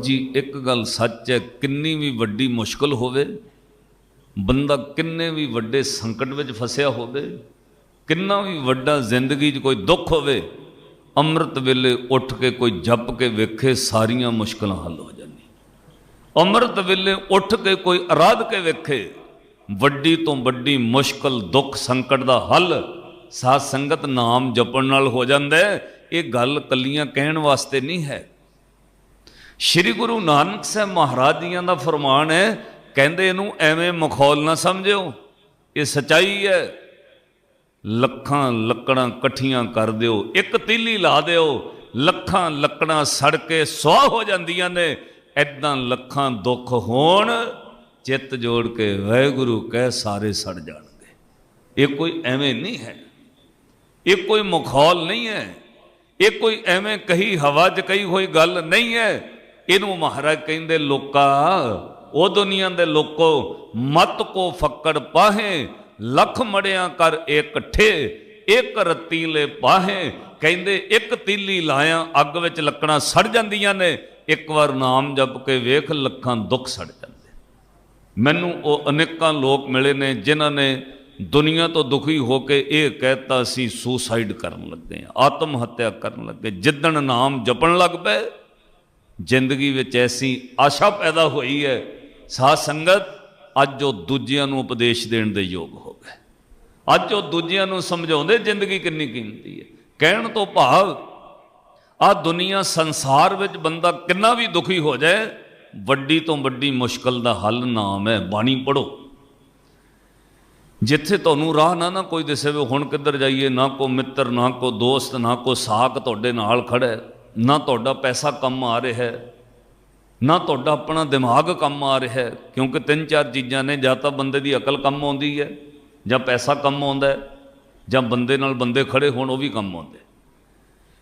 ਜੀ, ਇੱਕ ਗੱਲ ਸੱਚ ਹੈ, ਕਿੰਨੀ ਵੀ ਵੱਡੀ ਮੁਸ਼ਕਲ ਹੋਵੇ, ਬੰਦਾ ਕਿੰਨੇ ਵੀ ਵੱਡੇ ਸੰਕਟ ਵਿੱਚ ਫਸਿਆ ਹੋਵੇ, ਕਿੰਨਾ ਵੀ ਵੱਡਾ ਜ਼ਿੰਦਗੀ 'ਚ ਕੋਈ ਦੁੱਖ ਹੋਵੇ, ਅੰਮ੍ਰਿਤ ਵੇਲੇ ਉੱਠ ਕੇ ਕੋਈ ਜਪ ਕੇ ਵੇਖੇ, ਸਾਰੀਆਂ ਮੁਸ਼ਕਲਾਂ ਹੱਲ ਹੋ ਜਾਂਦੀਆਂ। ਅੰਮ੍ਰਿਤ ਵੇਲੇ ਉੱਠ ਕੇ ਕੋਈ ਅਰਾਧ ਕੇ ਵੇਖੇ, ਵੱਡੀ ਤੋਂ ਵੱਡੀ ਮੁਸ਼ਕਲ, ਦੁੱਖ, ਸੰਕਟ ਦਾ ਹੱਲ, ਸਾਧ ਸੰਗਤ ਨਾਮ ਜਪਣ ਨਾਲ ਹੋ ਜਾਂਦਾ ਇਹ ਗੱਲ ਕੱਲੀਆਂ ਕਹਿਣ ਵਾਸਤੇ ਨਹੀਂ ਹੈ। ਸ਼੍ਰੀ ਗੁਰੂ ਨਾਨਕ ਸਾਹਿਬ ਮਹਾਰਾਜ ਜੀਆਂ ਦਾ ਫਰਮਾਨ ਹੈ, ਕਹਿੰਦੇ ਇਹਨੂੰ ਐਵੇਂ ਮਖੌਲ ਨਾ ਸਮਝਿਓ। ਇਹ ਸਚਾਈ ਹੈ। ਲੱਖਾਂ ਲੱਕੜਾਂ ਇਕੱਠੀਆਂ ਕਰ ਦਿਓ, ਇੱਕ ਤੀਲੀ ਲਾ ਦਿਓ, ਲੱਖਾਂ ਲੱਕੜਾਂ ਸੜ ਕੇ ਸੌ ਹੋ ਜਾਂਦੀਆਂ ਨੇ ਐਦਾਂ ਲੱਖਾਂ ਦੁੱਖ ਹੋਣ, ਚਿੱਤ ਜੋੜ ਕੇ ਵਾਹਿਗੁਰੂ ਕਹਿ ਸਾਰੇ ਸੜ ਜਾਣਗੇ। ਇਹ ਕੋਈ ਐਵੇਂ ਨਹੀਂ ਹੈ। ਇਹ ਕੋਈ ਮਖੌਲ ਨਹੀਂ ਹੈ। ਇਹ ਕੋਈ ਐਵੇਂ ਕਹੀ ਹਵਾ 'ਚ ਕਹੀ ਹੋਈ ਗੱਲ ਨਹੀਂ ਹੈ। ਇਹਨੂੰ ਮਹਾਰਾਜ ਕਹਿੰਦੇ, ਲੋਕਾ, ਉਹ ਦੁਨੀਆ ਦੇ ਲੋਕੋ, ਮਤ ਕੋ ਫੱਕੜ ਪਾਹੇ, ਲੱਖ ਮੜਿਆਂ ਕਰ ਇਕੱਠੇ, ਇੱਕ ਰਤੀਲੇ ਪਾਹੇ। ਕਹਿੰਦੇ, ਇੱਕ ਤੀਲੀ ਲਾਇਆ, ਅੱਗ ਵਿੱਚ ਲੱਕੜਾਂ ਸੜ ਜਾਂਦੀਆਂ ਨੇ। ਇੱਕ ਵਾਰ ਨਾਮ ਜਪ ਕੇ ਵੇਖ, ਲੱਖਾਂ ਦੁੱਖ ਸੜ ਜਾਂਦੇ ਮੈਨੂੰ ਉਹ ਅਨੇਕਾਂ ਲੋਕ ਮਿਲੇ ਨੇ, ਜਿਨ੍ਹਾਂ ਨੇ ਦੁਨੀਆ ਤੋਂ ਦੁਖੀ ਹੋ ਕੇ ਇਹ ਕਹਿਤਾ ਸੀ ਸੁਸਾਈਡ ਕਰਨ ਲੱਗੇ ਆ ਆਤਮ ਹੱਤਿਆ ਕਰਨ ਲੱਗੇ ਜਿੱਦਣ ਨਾਮ ਜਪਣ ਲੱਗ ਪਏ ਜ਼ਿੰਦਗੀ ਵਿੱਚ ਐਸੀ ਆਸ਼ਾ ਪੈਦਾ ਹੋਈ ਹੈ, ਸਾਧ ਸੰਗਤ ਅੱਜ ਉਹ ਦੂਜਿਆਂ ਨੂੰ ਉਪਦੇਸ਼ ਦੇਣ ਦੇ ਯੋਗ ਹੋ ਗਏ। ਅੱਜ ਉਹ ਦੂਜਿਆਂ ਨੂੰ ਸਮਝਾਉਂਦੇ ਜ਼ਿੰਦਗੀ ਕਿੰਨੀ ਕੀਮਤੀ ਹੈ। ਕਹਿਣ ਤੋਂ ਭਾਵ, ਆ ਦੁਨੀਆ ਸੰਸਾਰ ਵਿੱਚ ਬੰਦਾ ਕਿੰਨਾ ਵੀ ਦੁਖੀ ਹੋ ਜਾਏ, ਵੱਡੀ ਤੋਂ ਵੱਡੀ ਮੁਸ਼ਕਲ ਦਾ ਹੱਲ ਨਾਮ ਹੈ, ਬਾਣੀ ਪੜੋ ਜਿੱਥੇ ਤੁਹਾਨੂੰ ਰਾਹ ਨਾ ਨਾ ਕੋਈ ਦਿਸੇ ਵੀ ਹੁਣ ਕਿੱਧਰ ਜਾਈਏ, ਨਾ ਕੋ ਮਿੱਤਰ, ਨਾ ਕੋ ਦੋਸਤ, ਨਾ ਕੋ ਸਾਖ ਤੁਹਾਡੇ ਨਾਲ ਖੜਾ ਹੈ। ਨਾ ਤੁਹਾਡਾ ਪੈਸਾ ਕੰਮ ਆ ਰਿਹਾ ਹੈ, ਨਾ ਤੁਹਾਡਾ ਆਪਣਾ ਦਿਮਾਗ ਕੰਮ ਆ ਰਿਹਾ ਹੈ, ਕਿਉਂਕਿ ਤਿੰਨ ਚਾਰ ਚੀਜ਼ਾਂ ਨੇ, ਜਾਂ ਤਾਂ ਬੰਦੇ ਦੀ ਅਕਲ ਕੰਮ ਆਉਂਦੀ ਹੈ, ਜਾਂ ਪੈਸਾ ਕੰਮ ਆਉਂਦਾ ਜਾਂ ਬੰਦੇ ਨਾਲ ਬੰਦੇ ਖੜੇ ਹੋਣ, ਉਹ ਵੀ ਕੰਮ ਆਉਂਦੇ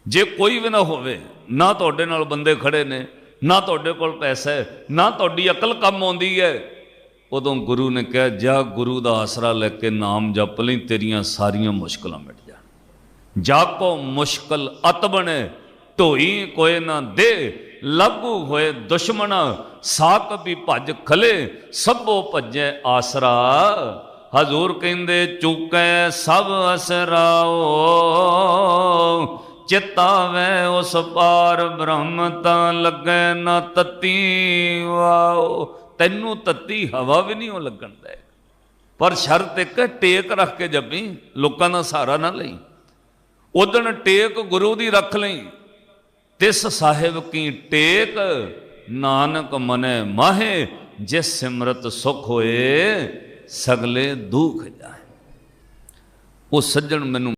ਜੇ ਕੋਈ ਵੀ ਨਾ ਹੋਵੇ, ਨਾ ਤੁਹਾਡੇ ਨਾਲ ਬੰਦੇ ਖੜੇ ਨੇ, ਨਾ ਤੁਹਾਡੇ ਕੋਲ ਪੈਸਾ ਹੈ, ਨਾ ਤੁਹਾਡੀ ਅਕਲ ਕੰਮ ਆਉਂਦੀ ਹੈ, ਉਦੋਂ ਗੁਰੂ ਨੇ ਕਿਹਾ, ਜਾ ਗੁਰੂ ਦਾ ਆਸਰਾ ਲੈ ਕੇ ਨਾਮ ਜਪ ਲਈ, ਤੇਰੀਆਂ ਸਾਰੀਆਂ ਮੁਸ਼ਕਲਾਂ ਮਿਟ ਜਾਣ। ਜਾ ਕੋ ਮੁਸ਼ਕਲ ਅਤ ਬਣੇ ਢੋਈ ਕੋਏ ਨਾ ਦੇ, ਲਾਗੂ ਹੋਏ ਦੁਸ਼ਮਣ, ਸਾਕ ਵੀ ਭੱਜ ਖਲੇ, ਸਭੋ ਭੱਜੇ ਆਸਰਾ। ਹਜ਼ੂਰ ਕਹਿੰਦੇ, ਚੁੱਕੈ ਸਭ ਅਸਰਾਓ ਚਿਤਾਵੇ ਉਸ ਪਾਰ, ਬ੍ਰਹਮ ਤਾਂ ਲੱਗੇ ਨਾ ਤਤੀ ਵਾਓ। ਤੈਨੂੰ ਤੱਤੀ ਹਵਾ ਵੀ ਨਹੀਂ ਉਹ ਲੱਗਣ ਦੇ। ਪਰ ਸ਼ਰਤ ਇੱਕ ਟੇਕ ਰੱਖ ਕੇ ਜੱਬੀ ਲੋਕਾਂ ਦਾ ਸਹਾਰਾ ਨਾ ਲਈ। ਉਦਣ ਟੇਕ ਗੁਰੂ ਦੀ ਰੱਖ ਲਈ। ਤਿਸ ਸਾਹਿਬ ਕੀ ਟੇਕ, ਨਾਨਕ ਮਨੇ ਮਾਹੇ, ਜਿਸ ਸਿਮਰਤ ਸੁਖ ਹੋਏ, ਸਗਲੇ ਦੁਖ ਜਾਏ। ਉਹ ਸੱਜਣ ਮੈਨੂੰ